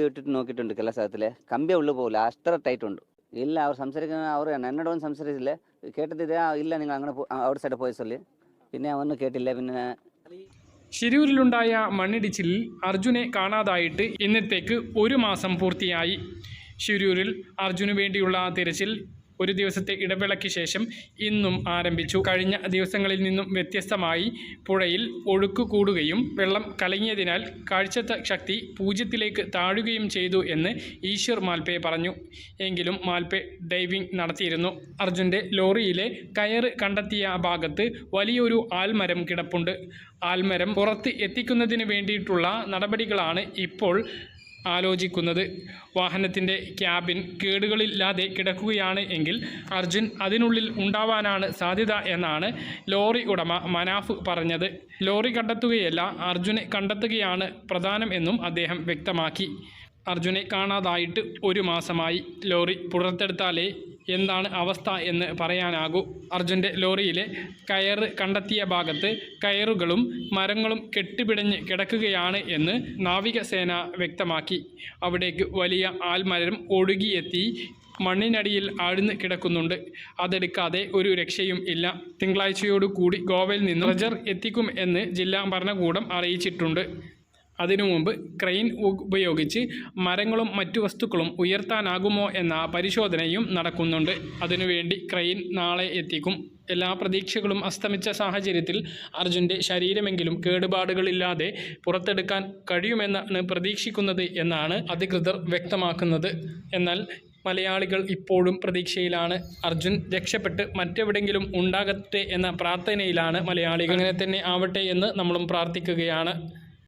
കമ്പി ഇട്ടിട്ട് നോക്കിയിട്ടുണ്ട് ചില സ്ഥലത്തിൽ കമ്പി ഉള്ളു പോകില്ല അത്ര ടൈറ്റ് ഉണ്ട്. ഇല്ല അവർ സംസാരിക്കുന്ന അവർ എന്നോട് ഒന്നും സംസാരിച്ചില്ലേ. കേട്ടത് ഇതാ ഇല്ല നിങ്ങൾ അങ്ങനെ ഔട്ട് സൈഡ് പോയി ചൊല്ലി. പിന്നെ ഒന്നും കേട്ടില്ല പിന്നെ ശിരൂരിലുണ്ടായ മണ്ണിടിച്ചിലിൽ അർജുനെ കാണാതായിട്ട് ഇന്നത്തേക്ക് ഒരു മാസം പൂർത്തിയായി. ശിരൂരിൽ അർജുനു വേണ്ടിയുള്ള തിരച്ചിൽ ഒരു ദിവസത്തെ ഇടവേളയ്ക്ക് ശേഷം ഇന്നും ആരംഭിച്ചു. കഴിഞ്ഞ ദിവസങ്ങളിൽ നിന്നും വ്യത്യസ്തമായി പുഴയിൽ ഒഴുക്ക് കൂടുകയും വെള്ളം കലങ്ങിയതിനാൽ കാഴ്ചത്ത ശക്തി പൂജ്യത്തിലേക്ക് താഴുകയും ചെയ്തു എന്ന് ഈശ്വർ മാൽപ്പെ പറഞ്ഞു. എങ്കിലും മാൽപ്പെ ഡൈവിംഗ് നടത്തിയിരുന്നു. അർജുന്റെ ലോറിയിലെ കയറ് കണ്ടെത്തിയ ഭാഗത്ത് വലിയൊരു ആൽമരം കിടപ്പുണ്ട്. ആൽമരം പുറത്ത് എത്തിക്കുന്നതിന് വേണ്ടിയിട്ടുള്ള നടപടികളാണ് ഇപ്പോൾ ആലോചിക്കുന്നത്. വാഹനത്തിന്റെ ക്യാബിൻ കേടുകളില്ലാതെ കിടക്കുകയാണ് എങ്കിൽ അർജുൻ അതിനുള്ളിൽ ഉണ്ടാവാനാണ് സാധ്യത എന്നാണ് ലോറി ഉടമ മനാഫ് പറഞ്ഞത്. ലോറി കണ്ടെത്തുകയല്ല അർജുനെ കണ്ടെത്തുകയാണ് പ്രധാനം എന്നും അദ്ദേഹം വ്യക്തമാക്കി. അർജുനെ കാണാതായിട്ട് ഒരു മാസമായി. ലോറി പുറത്തെടുത്താലേ എന്താണ് അവസ്ഥ എന്ന് പറയാനാകൂ. അർജുന്റെ ലോറിയിലെ കയറ് കണ്ടെത്തിയ ഭാഗത്ത് കയറുകളും മരങ്ങളും കെട്ടിപിടഞ്ഞ് കിടക്കുകയാണ് എന്ന് നാവികസേന വ്യക്തമാക്കി. അവിടേക്ക് വലിയ ആൽമരം ഒഴുകിയെത്തി മണ്ണിനടിയിൽ ആഴ്ന്ന് കിടക്കുന്നുണ്ട്. അതെടുക്കാതെ ഒരു രക്ഷയും ഇല്ല. തിങ്കളാഴ്ചയോടുകൂടി ഗോവയിൽ നിന്ന് റജർ എത്തിക്കും എന്ന് ജില്ലാ ഭരണകൂടം അറിയിച്ചിട്ടുണ്ട്. അതിനു മുമ്പ് ക്രെയിൻ ഉപയോഗിച്ച് മരങ്ങളും മറ്റു വസ്തുക്കളും ഉയർത്താനാകുമോ എന്ന പരിശോധനയും നടക്കുന്നുണ്ട്. അതിനുവേണ്ടി ക്രെയിൻ നാളെ എത്തിക്കും. എല്ലാ പ്രതീക്ഷകളും അസ്തമിച്ച സാഹചര്യത്തിൽ അർജുന്റെ ശരീരമെങ്കിലും കേടുപാടുകളില്ലാതെ പുറത്തെടുക്കാൻ കഴിയുമെന്നാണ് പ്രതീക്ഷിക്കുന്നത് എന്നാണ് അധികൃതർ വ്യക്തമാക്കുന്നത്. എന്നാൽ മലയാളികൾ ഇപ്പോഴും പ്രതീക്ഷയിലാണ്. അർജുൻ രക്ഷപ്പെട്ട് മറ്റെവിടെങ്കിലും ഉണ്ടാകട്ടെ എന്ന പ്രാർത്ഥനയിലാണ് മലയാളികൾ. അങ്ങനെ തന്നെ ആവട്ടെ എന്ന് നമ്മളും പ്രാർത്ഥിക്കുകയാണ്.